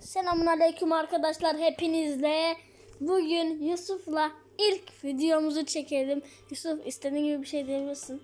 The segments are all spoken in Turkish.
Selamun aleyküm arkadaşlar hepinizle. Bugün Yusuf'la ilk videomuzu çekelim. Yusuf istediğin gibi bir şey diyebilirsin.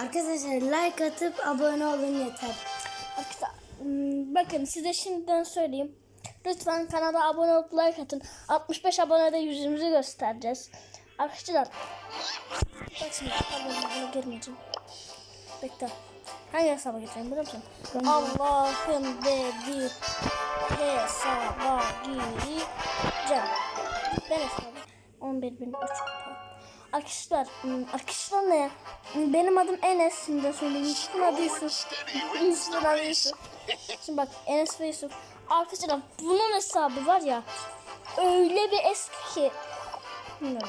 Arkadaşlar like atıp abone olun yeter. Arkadaşlar hmm, bakın size şimdiden söyleyeyim. Lütfen kanala abone olup like atın. 65 abonede yüzümüzü göstereceğiz. Arkadaşlar bak şimdi buna girmeyeceğim. Bekle. Hangi hesaba geçeceğim biliyor musun? Allah'ın dediği hesaba gireceğim. Ben hesabı 11.003 Arkadaşlar, hmm, arkadaşlar ne? Benim adım Enes, şimdi de söyleyeyim. Yusuf'un adı Yusuf. Yusuf'un adı Yusuf. Şimdi bak Enes ve Yusuf. Arkadaşlar bunun hesabı var ya öyle bir eski ki bilmiyorum.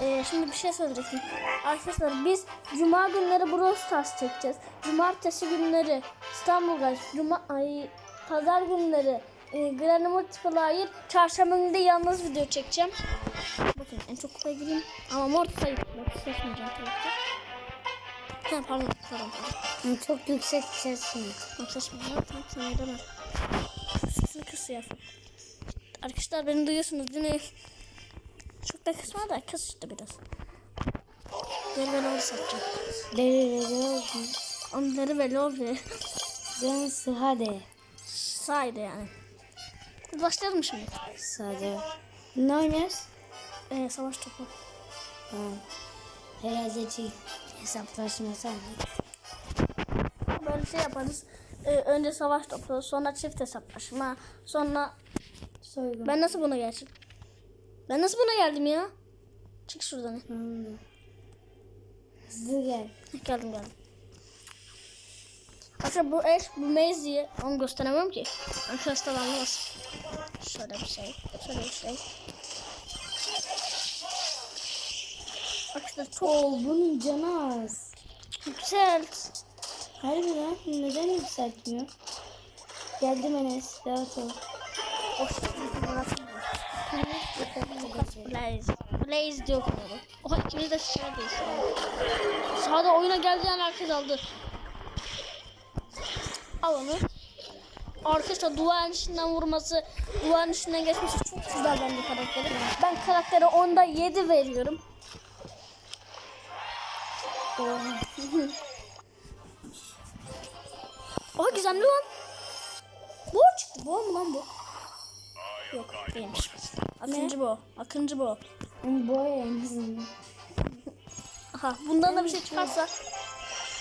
Ee, şimdi bir şey söyleyecektim. Arkadaşlar biz Cuma günleri Brawl Stars çekeceğiz. Cumartesi günleri İstanbul Guys. Cuma ay Pazar günleri e, Granny Multiplier. Çarşamba günü de yalnız video çekeceğim. Bakın en çok kupaya gireyim. Ama Mortisa'yı Mortis seçmeyeceğim tabii ki. Ha, pardon, pardon, pardon. Çok yüksek sesini. Tamam seçmeyeceğim. Tamam sana edemem. Sesini kısıyor. Arkadaşlar beni duyuyorsunuz değil mi? Çok da kısma da işte biraz. Deri ve lol satacağım. Deli deli olsun. Onu deri ve lol ve Ben sade. saydı yani. Başlayalım şimdi? Sade. Ne oynuyoruz? Ee, savaş topu. Ha. Herhalde çiğ. Hesaplaşma sen. Böyle şey yaparız. Ee, önce savaş topu, sonra çift hesaplaşma, sonra... Soygun. Ben nasıl buna geldim? Ben nasıl buna geldim ya? Çık şuradan. Hmm. Hızlı gel. Geldim geldim. Arkadaşlar bu eş, bu Maisy onu gösteremem ki. Arkadaşlar anlamaz. Şöyle bir şey, şöyle bir şey. Arkadaşlar çok Oo bunun canı az. güzel. Harbi lan neden yükseltmiyor? Geldim Enes. Rahat ol. Of. Blaze. Blaze diyor kanalı. Oha ikimiz de şişerdeyiz. Sağda oyuna geldi yani herkes aldı. Al onu. Arkadaşlar duvarın içinden vurması, duvarın içinden geçmesi çok güzel bence karakteri. Ben karaktere onda 7 veriyorum. Oha gizemli lan. Bu çıktı. Bu mu lan bu? Yok değilmiş. Akıncı bu. Akıncı bu. Boya en azından. Aha bundan da bir şey çıkarsa.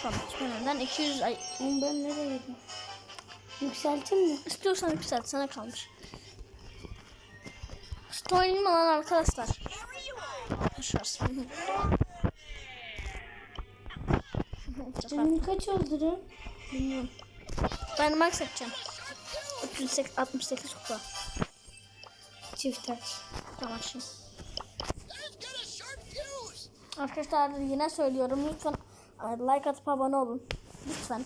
Tamam çıkmadan 200 ay. Oğlum ben nereye gidiyorum? Yükselteyim mi? İstiyorsan yükselt sana kalmış. İşte oynayayım lan arkadaşlar? Boşver. Canım kaç lan? Bilmiyorum. Ben max yapacağım. 368 kupa. Çift aç. Tamam şimdi. Arkadaşlar yine söylüyorum lütfen e, like atıp abone olun. Lütfen.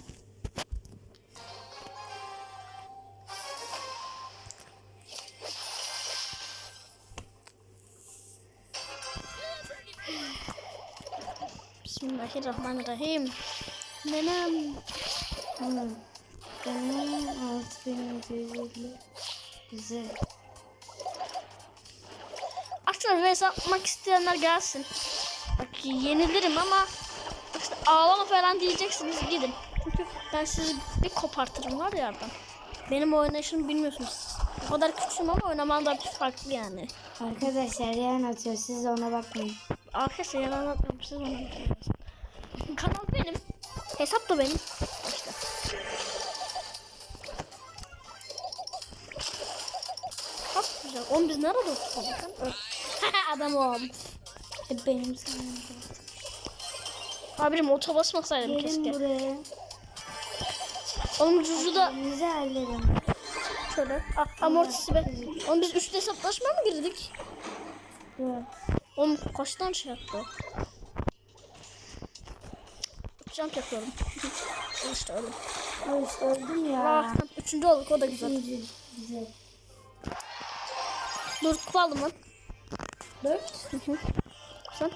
Bismillahirrahmanirrahim. Nenem. Tamam. Benim 6750. Güzel. Arkadaşlar vs atmak isteyenler gelsin. Bak yenilirim ama işte ağlama falan diyeceksiniz gidin. Çünkü ben sizi bir kopartırım var ya yerden. Benim oynayışımı bilmiyorsunuz siz. O kadar küçüğüm ama oynamam da bir farklı yani. Arkadaşlar yan atıyor. Siz de ona bakmayın. Arkadaşlar yalan anlatmıyorum siz onu bilmiyorsunuz. Kanal benim. Hesap da benim. İşte. Çok güzel. Oğlum biz nerede oturduk? Adam oğlum. Hep benim sayemde. Abim ota basmasaydım Gelin keşke. buraya. Oğlum Cucu da Bizi halledin. şöyle. Ah, amortisi be. Oğlum biz üçlü hesaplaşmaya mı girdik? Dur. Oğlum kaç tane şey yaptı? Jump yapıyorum. İşte öyle. Ay işte öldüm ya. Ah, üçüncü olduk o da güzel. Güzel. Güzel. Dur kupa aldım lan. Dört. Sen?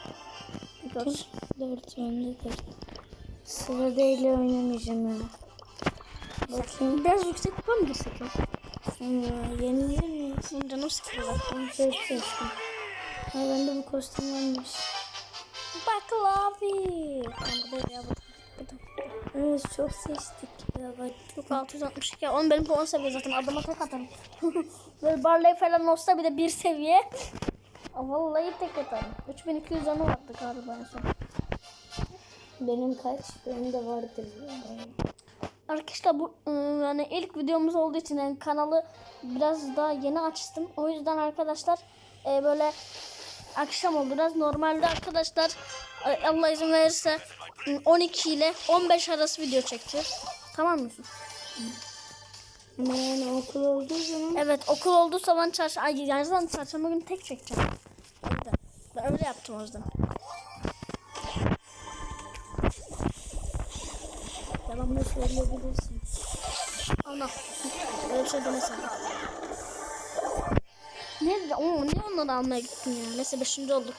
Dört. Dört önde dört. Sırada ile oynamayacağım ya. Bakayım. Biraz yüksek kupa mı girsek? Hmm, yenilir miyiz? Benim canım sıkıldı. bak. Onu çok seçtim. Ha bende bu kostüm varmış. Baklavi. Ben burada ya da- Evet çok seçtik ya bak. Yok 662. Oğlum benim puan seviye zaten. Adama tek atarım. Böyle Barley falan olsa bir de bir seviye. Vallahi tek atarım. 3200 anı vardı galiba en son. Benim kaç? Benim de vardır. Arkadaşlar bu ıı, yani ilk videomuz olduğu için yani kanalı biraz daha yeni açtım. O yüzden arkadaşlar e, böyle akşam oldu biraz. Normalde arkadaşlar e, Allah izin verirse ıı, 12 ile 15 arası video çekeceğiz. Tamam mı? Ama yani okul olduğu zaman Evet okul olduğu zaman çarşı ay yazdan çarşamba günü tek çekeceğim. O yüzden. Ben öyle yaptım o yüzden. yalanla söyleyebilirsin. Allah. Öyle şey demesem. Ne, Oo, niye onları almaya gittin ya? Neyse 5. olduk.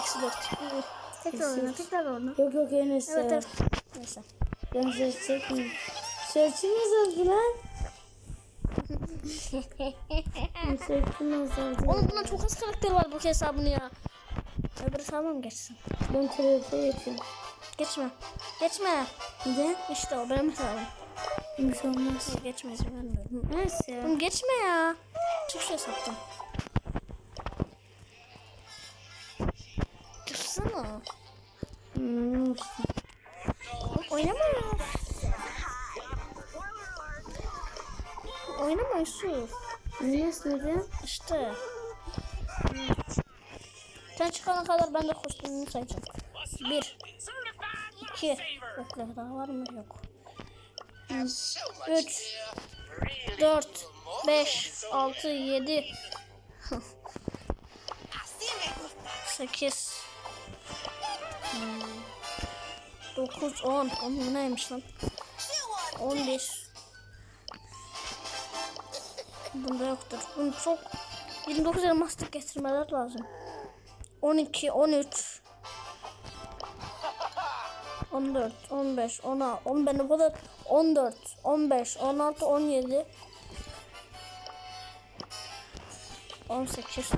Eksi 4. Tekrar oyna, tekrar oyna. Yok yok Enes Evet ya. evet. Neyse. Ben seçecek miyim? Seçim azaldı lan. Oğlum buna çok az karakter var bu hesabını ya. Öbür hesabı mı geçsin? Ben TRT geçiyorum. Geçme. Geçme. Neden? İşte o benim hesabım. Bir şey olmaz. Hayır, Geçme izin vermiyorum. Neyse ya. Oğlum geçme ya. Çık şu hesaptan. Çıksana. Hmm. Oynama Yusuf. Enes neden? İşte. Sen çıkana kadar ben de kostümümü sayacağım. Bir. iki. Bekle daha var mı? Yok. Üç. Dört. Beş. Altı. Yedi. Sekiz. Hmm. Dokuz. On. On neymiş lan? On bir. Bunda yoktur. Bunu çok 29 elmaslık getirmeler lazım. 12, 13 14, 15, 16, 10 ben o kadar 14, 15, 16, 17 18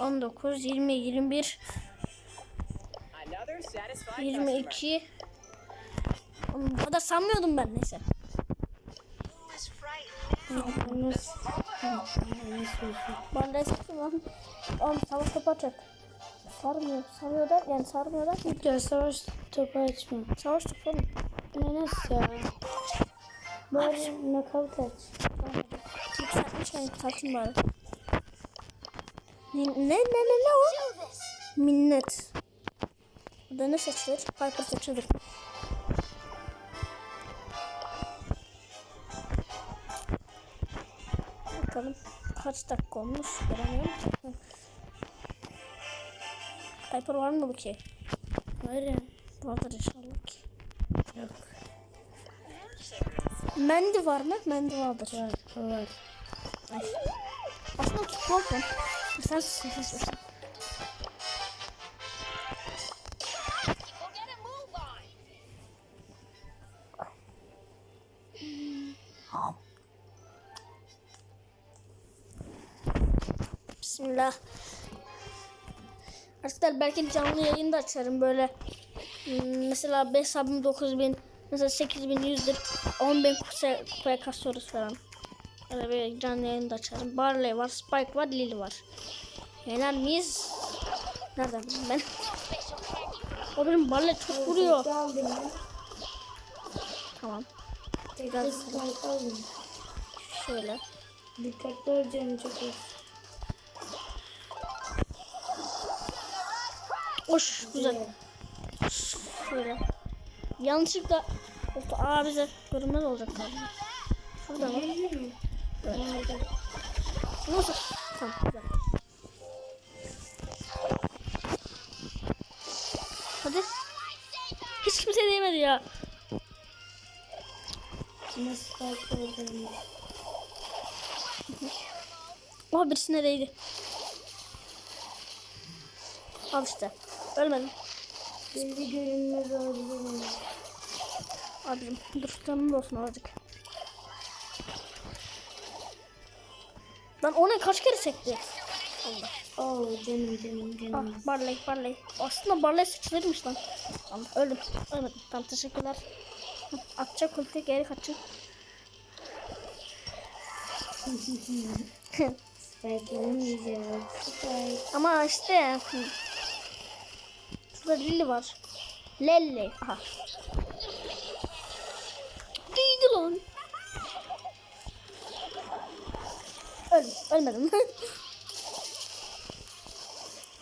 19, 20, 21 Another satisfied customer. 22 Oğlum, Bu kadar sanmıyordum ben neyse. Ben de sıktım lan. Oğlum savaş topu açık. Sarmıyor. Sarmıyor da yani sarmıyor da. Ya savaş topu açma. Savaş topu oğlum. Enes ya. Bari knockout aç. Yükseltmiş ben yükselteyim bari. Ne ne ne ne, ne o? Minnet. Burada ne seçilir? Piper seçilir. Kaç dakika olmuş göremiyorum. Hı. Piper var mı bu ki? Var ya. Vardır inşallah ki. Yok. Mendi var mı? Mendi vardır. Var. Var. Aslında tutmam ben. Sen sus Bismillah. Arkadaşlar belki canlı yayın da açarım böyle. Hmm, Mesela 5 hesabım 9000 mesela 8100'dür 10000 kupaya, kasıyoruz falan. Öyle bir canlı yayın da açarım. Barley var, Spike var, Lily var. Yener miyiz? Nereden bileyim ben? O benim Barley çok vuruyor. Tamam. Tekrar spike aldım. Şöyle. Dikkatli ol canım çok az. Hoş güzel. Şöyle. Yanlışlıkla Aa bize görünmez olacak galiba. Şurada mı? Evet. Nasıl? Tamam güzel. Hadi. Hiç kimse değmedi ya. Spike aldım. Oha birisine değdi. Al işte. Ölmedim. Şimdi görünmez mi? Abicim dur canım olsun azıcık. Lan o ne kaç kere sekti? Allah. Oo canım canım canım. Ah, Barley, Barley. Aslında Barley sıçraymış lan. Tamam, öldüm. Ölmedim. Tamam, teşekkürler. Atacak ulti geri kaçın. Spike'larım yiyeceğiz. Spike. Ama işte... Burada Lilli var. Lelli. Aha. Değildi lan. Öldüm. Ölmedim.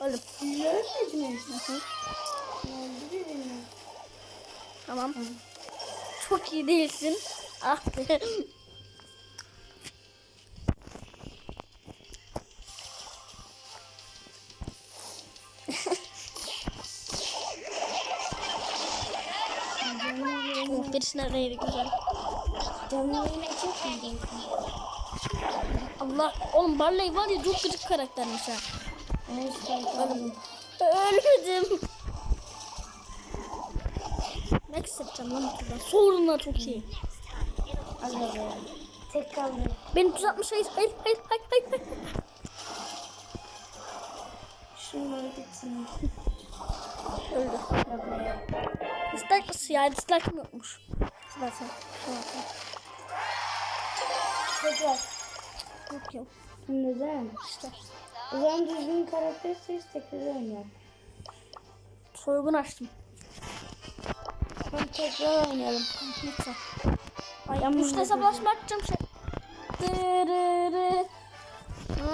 Öldüm. Ölmedin mi? Tamam. Çok iyi değilsin. Ah. Birisi neredeydi güzel. Canlı yine çok iyi. Allah oğlum Barley var ya çok gıcık karaktermiş ha. Evet aldım. Ölmedim. Max yapacağım lan buradan. Sorunlar çok iyi. Be. Tek kaldı. Beni 360 hayır hayır hayır hayır hayır. hayır. Şunları bitsin. Öldü. Dislike nasıl ya? Dislike mi yokmuş? Zaten. Zaten. Tekrar. Yok yok. Neden? İşte. O zaman düzgün karakter seç tekrar oynayalım. Soygun açtım. Hadi tekrar oynayalım. Lütfen. Ay müşteri hesaplaşma açacağım şey. Dırırı.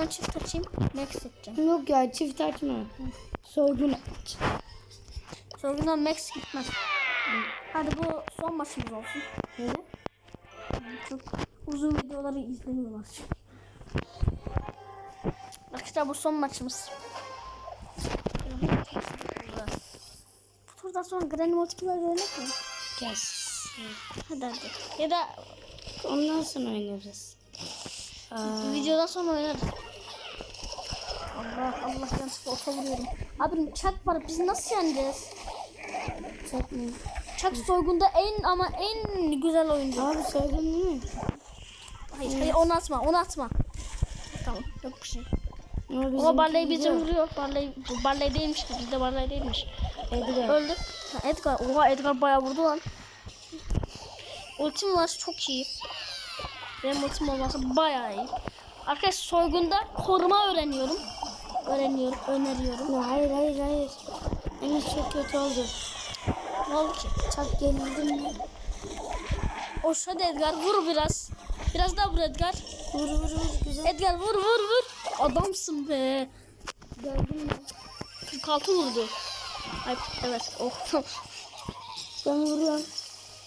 Aa, çift açayım. Max edeceğim. Yok ya çift açma. Soygun aç. Soygundan Max gitmez. Hadi bu son maçımız olsun. Öyle. Çok uzun videoları izlemiyorlar. Arkadaşlar bu son maçımız. Bu turdan sonra Granny Multiplayer oynamak mı? Kes. Hadi hadi. Ya da Ondan sonra oynarız. Aa, videodan sonra oynarız. Allah Allah yanlışlıkla ota vuruyorum. Abi çak var biz nasıl yeneceğiz? Mı? Çak soygunda en ama en güzel oyuncu. Abi soygun değil mi? Hayır hayır onu atma onu atma. Tamam yok bir şey. Ama, Ama Barley bizi vuruyor. Barley, Barley değilmiş ki. Bizde Barley değilmiş. Edgar. Öldü. Ha, Edgar. Oha Edgar bayağı vurdu lan. Ultim var çok iyi. Benim ultim olması bayağı iyi. Arkadaş soygunda koruma öğreniyorum. Öğreniyorum, öneriyorum. Ya hayır hayır hayır. Enes çok kötü oldu. Ne oldu ki? Çak yenildim mi? O hadi Edgar vur biraz. Biraz daha vur Edgar. Vur vur vur güzel. Edgar vur vur vur. Adamsın be. Gördün mü? 46 vurdu. Ay, evet. Oh. Ben vuruyorum.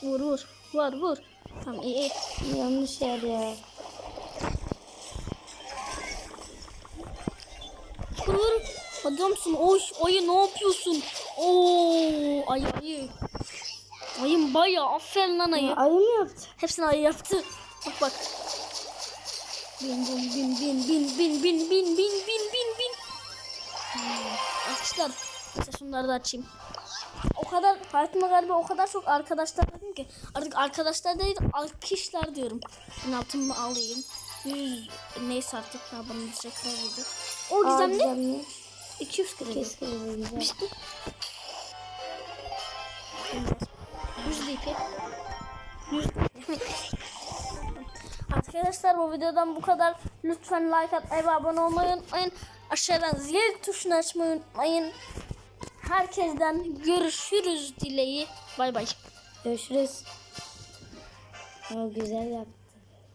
vur vur. Vur vur. Tamam iyi iyi. Yanlış yer ya. Vur vur. Adamsın. Oy, ayı ne yapıyorsun? Oo, ayı ayı. Ayım bayağı aferin lan ayı. Ayı mı yaptı? Hepsini ayı yaptı. Bak bak. Bin bin bin bin bin bin bin bin bin bin bin bin. Hmm, Arkadaşlar neyse şunları da açayım. O kadar hayatımda galiba o kadar çok arkadaşlar dedim ki artık arkadaşlar değil arkadaşlar diyorum. Ben altımı alayım. Yüz neyse artık ha bana ederim. O Aa, gizemli gizemli. 200 kredi. Keşke de güzel. Bitti. 100 DP. 100 Arkadaşlar bu videodan bu kadar. Lütfen like at ve abone olmayı unutmayın. Aşağıdan zil tuşunu açmayı unutmayın. Herkesten görüşürüz dileği. Bay bay. Görüşürüz. Aa, güzel yaptı.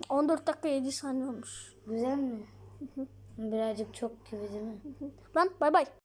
14 dakika 7 saniye olmuş. Güzel mi? Birazcık çok gibi değil mi? Lan bay bay.